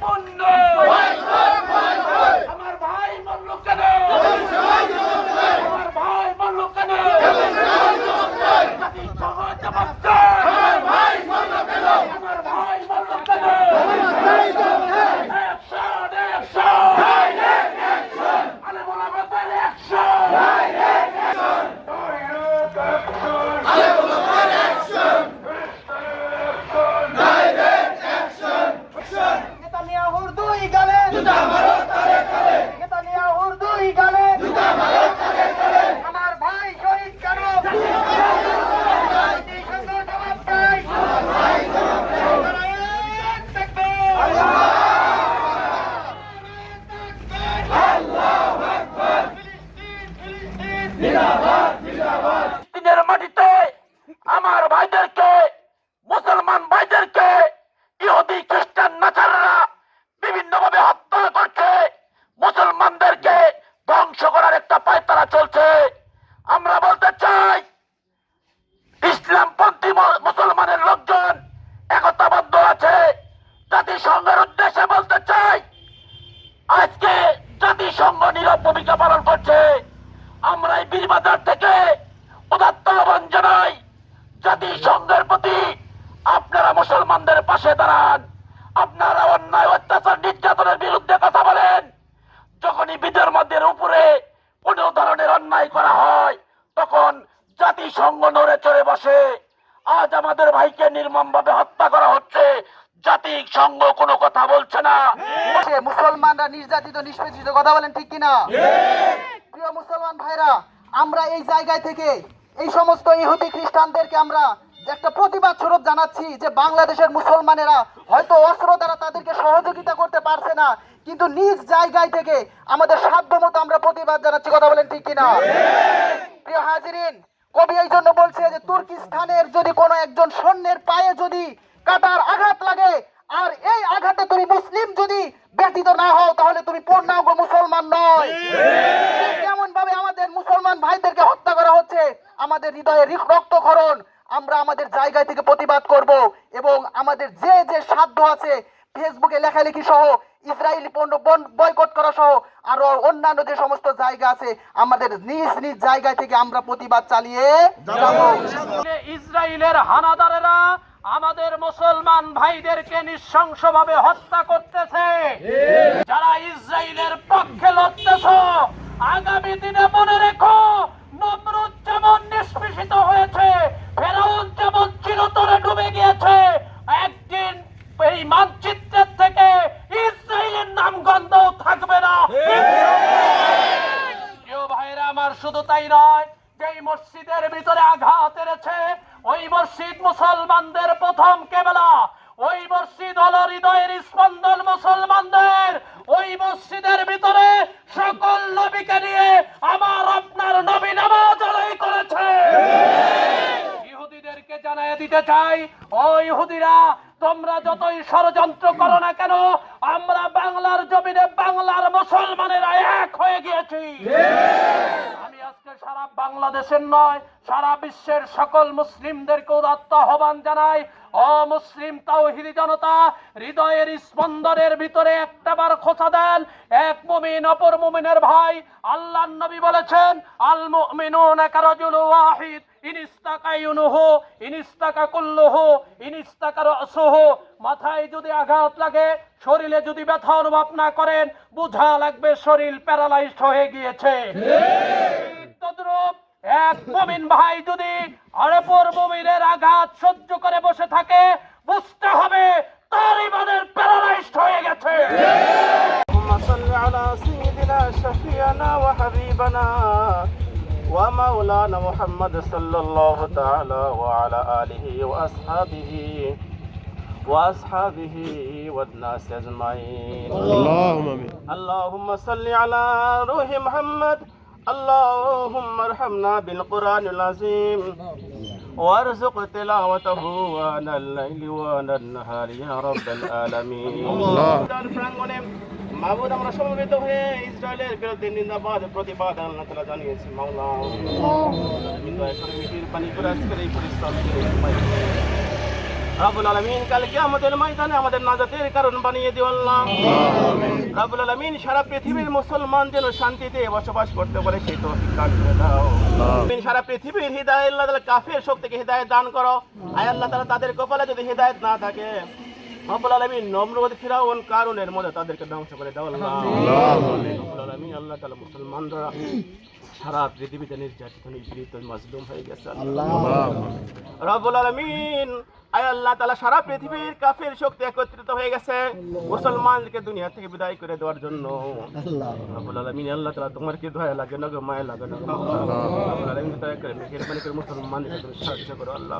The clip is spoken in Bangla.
পণ্য। মাটিতে আমার ভাইদেরকে, মুসলমান ভাইদেরকে, ইহুদি, খ্রিস্টান নাচাররা বিভিন্নভাবে হত্যা করছে। মুসলমানদেরকে ধ্বংস করার একটা পায়তারা চলছে। আমরা বলতে চাই, ইসলামপন্থী মুসলমানের লোকজন একতাবদ্ধ আছে। জাতিসংঘের উদ্দেশ্যে বলতে চাই, আজকে জাতিসংঘ নীরব ভূমিকা পালন করছে। আমরা এই বীরবাজার থেকে উদাত্ত জানাই জাতিসংঘের প্রতি আপনারা মুসলমানদের পাশে দাঁড়ান। আপনারা অন্যায় অত্যাচার নির্যাতনের বিরুদ্ধে কথা বলেন। যখনই বিধর্মদের উপরে কোন ধরনের অন্যায় করা হয় তখন জাতিসংঘ নড়ে চড়ে বসে। আজ আমাদের ভাইকে নির্মমভাবে হত্যা করা হচ্ছে। জাতিসংঘ কোনো কথা বলছে না। মুসলমানরা নির্যাতিত নিষ্পেষিত কথা বলেন ঠিক কিনা? প্রিয় মুসলমান ভাইরা আমরা এই জায়গায় থেকে এই সমস্ত ইহুদি খ্রিস্টানদেরকে আমরা একটা প্রতিবাদ স্বরূপ জানাচ্ছি যে বাংলাদেশের মুসলমানেরা হয়তো অস্ত্র দ্বারা তাদেরকে সহযোগিতা করতে পারছে না, কিন্তু নিজ জায়গায় থেকে আমাদের সাধ্য মতো আমরা প্রতিবাদ জানাচ্ছি। কথা বলেন ঠিক কিনা? প্রিয় হাজিরিন, কবি এই জন্য বলছে যে তুর্কিস্তানের যদি কোনো একজন সৈন্যের পায়ে যদি কাটার আঘাত লাগে, আর এই আঘাতে তুমি মুসলিম যদি ব্যতীত না হও, তাহলে তুমি পূর্ণাঙ্গ মুসলমান নয় কেমন ভাবে আমাদের মুসলমান ভাইদেরকে হত্যা করা হচ্ছে আমাদের হৃদয়ে রিক- রক্তক্ষরণ আমরা আমাদের জায়গায় থেকে প্রতিবাদ করব এবং আমাদের যে যে সাধ্য আছে ফেসবুকে লেখালেখি সহ ইসরায়েলি পণ্য বয়কট করা সহ আরও অন্যান্য যে সমস্ত জায়গা আছে আমাদের নিজ নিজ জায়গায় থেকে আমরা প্রতিবাদ চালিয়ে ইসরায়েলের হানাদারেরা আমাদের মুসলমান ভাইদেরকে নৃশংসভাবে হত্যা করতেছে যারা ইসরায়েলের পক্ষে লড়তেছ আগামী দিনে মনে রেখো শুধু তাই নয় যেই মসজিদের ভিতরে আঘাত এনেছে ওই মসজিদ মুসলমানদের প্রথম কেবলা। ওই মসজিদ হলো হৃদয়ের স্পন্দন মুসলমানদের। ওই মসজিদের ভিতরে সকল নবীকে নিয়ে আমার আপনার নবী নামাজ আদায় করেছে। ইহুদিদেরকে জানাই দিতে চাই ও ইহুদিরা তোমরা যতই ষড়যন্ত্র করো না কেন আমরা বাংলার জমিনে বাংলার মুসলমানেরা এক হয়ে গিয়েছি। আমি সারা বাংলাদেশের নয়, সারা বিশ্বের সকল মুসলিমদেরকে উদাত্ত আহ্বান জানাই। ও মুসলিম তাওহিদি জনতা, হৃদয়ের স্পন্দনের ভিতরে একটাবার খোঁচা দেন। এক মুমিন, অপর মুমিনের ভাই আল্লাহ নবী বলেছেন, আল মুমিনুনা কারাজুল ওয়াহিদ, ইনিস্তাকা ইউনুহু, ইনিস্তাকা কুল্লুহু, ইনিস্তাকা রাসুহু। মাথায় যদি আঘাত লাগে, শরীরে যদি ব্যথা অনুভব না করেন, বুঝা লাগবে শরীর প্যারালাইজড হয়ে গিয়েছে। তদ্রূপ এক মুমিন ভাই যদি অপর মুমিনের আঘাত সহ্য করে বসে থাকে বুঝতে হবে তার ইমানের প্যারালাইজড হয়ে গেছে اللهم صل على سيدنا شفيعنا وحبيبنا ومولانا محمد صلى الله تعالى وعلى آله وأصحابه وأصحابه والناس أجمعين اللهم امين اللهم صل على روح محمد اللهم ارحمنا بالقرآن العظيم وارزق تلاوته وانا الليل وانا النهار يا رب العالمين প্রাঙ্গণে মাহবুদ আমরা সমবেত হয়ে ইসরায়েলের বিরুদ্ধে নিন্দাবাদ প্রতিবাদ আল্লাহ তালা জানিয়েছি মাওলা দয়া করে মিটির পানি করে আজকের এই পরিশ্রম আলামিন কালকে আমাদের ময়দানে আমাদের নাজাতের কারণ বানিয়ে দিও আল্লাহ। রাব্বুল সারা পৃথিবীর মুসলমান যেন শান্তিতে বসবাস করতে পারে সেই তৌফিক দান করে দাও। সারা পৃথিবীর হৃদায়ত আল্লাহ তাআলা কাফের শক্তিকে হৃদায়ত দান করো। আয় আল্লাহ তাআলা তাদের কপালে যদি হৃদায়ত না থাকে রব্বুল আলামিন ফিরাউন কারণের মধ্যে তাদেরকে ধ্বংস করে দাও আল্লাহ। আলামিন আল্লাহ তাআলা মুসলমানরা সারা পৃথিবীতে নির্যাতিত নিপীড়িত মাজলুম হয়ে গেছে রব্বুল আলামিন আয় আল্লাহ তাআলা সারা পৃথিবীর কাফের শক্তি একত্রিত হয়ে গেছে মুসলমানদেরকে দুনিয়া থেকে বিদায় করে দেওয়ার জন্য রব্বুল আলামিন আল্লাহ তাআলা তোমার কি দয়া লাগে না গো মায়া লাগে না গো রব্বুল দয়া করে মেহেরবানি করে মুসলমানদেরকে তুমি সাহায্য করো আল্লাহ